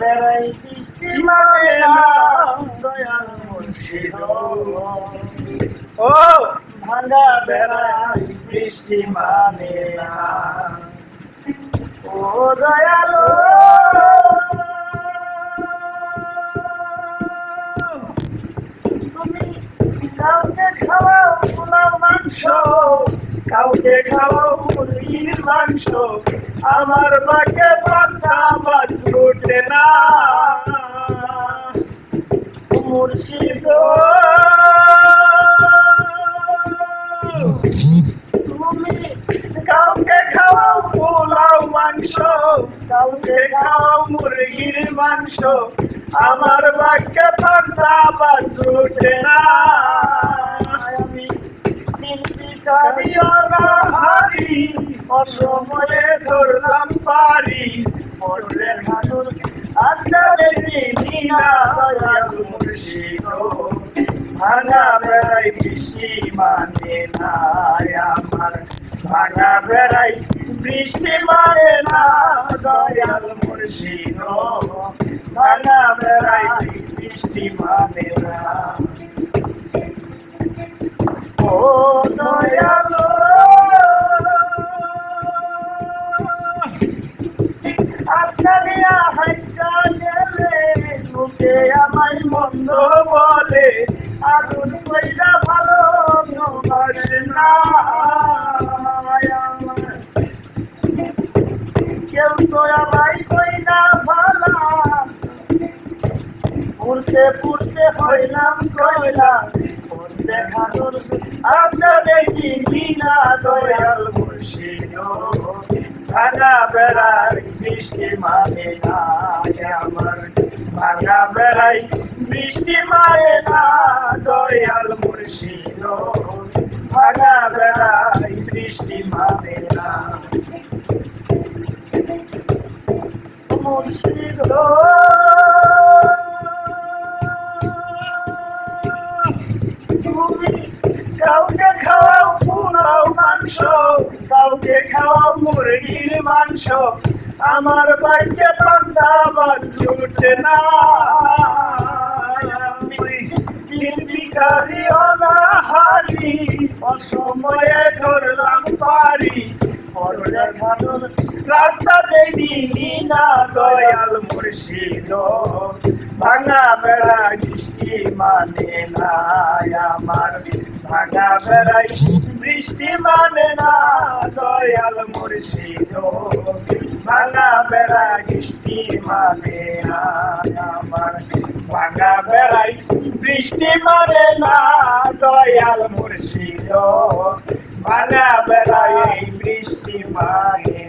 বেড়াই বৃষ্টি মানে না দয়াল মুর্শিদ ও ভাঙা বেড়াই বৃষ্টি মানে না ও দয়ালো তুমি কাউকে খাওয়াও, পোলাও, মাংস কাউকে খাওয়াও মুরগির মাংস, আমার বাকে পান্তা বাদ উঠে না। মুর্শিদ। তুমি কাউকে খাওয়াও পোলাও মাংস, কাউকে খাওয়াও মুরগির মাংস, আমার বাক্যে পান্তা বাদ উঠে না। অসময়ে ধরলাম পারি। মরলে খানুর আস্তা দেখি না মুর্শিদ। ভাঙা বেড়াই বৃষ্টি মানে আমার। ভাঙা বেড়াই বৃষ্টি মানে না দয়াল মুর্শিদ। ভাঙা বেড়াই বৃষ্টি মানে না। আমায় মন্দ বলে আগুন কইরা ভালো বাসে না কেউ তো আমায় কইরা ভালা পুরতে পুরতে হইলাম কইলা দেখানোর আস্তা দেখি বিনা দয়াল মুর্শিদ ভাঙা বেড়াই বৃষ্টি মানে না আমার। ভাঙা বেড়াই বৃষ্টি মানে না, দয়াল মুর্শিদ। ভাঙা বেড়াই বৃষ্টি মানে না। মুর্শিদ। তুমি কাউকে খাওয়াও পোলাও মাংস, কাউকে খাওয়াও মুরগির মাংস। আমার বাড়িতে পান্তা বাদ জুটে না। ভিখারি অনাহারি, অসময়ে ধরলাম পারি বড় দেখানোর রাস্তা দেখি না দয়াল মুর্শিদ। ভাঙা বেড়া বৃষ্টি মানে না আমার। ভাঙা বেড়াই বৃষ্টি মানে না দয়াল মুর্শিদ। Μάγκα πέρα γυστή μάνε άνα μάνε Μάγκα πέρα γυστή μάνε να το αιάλ μουρσιλό Μάγκα πέρα γυστή μάνε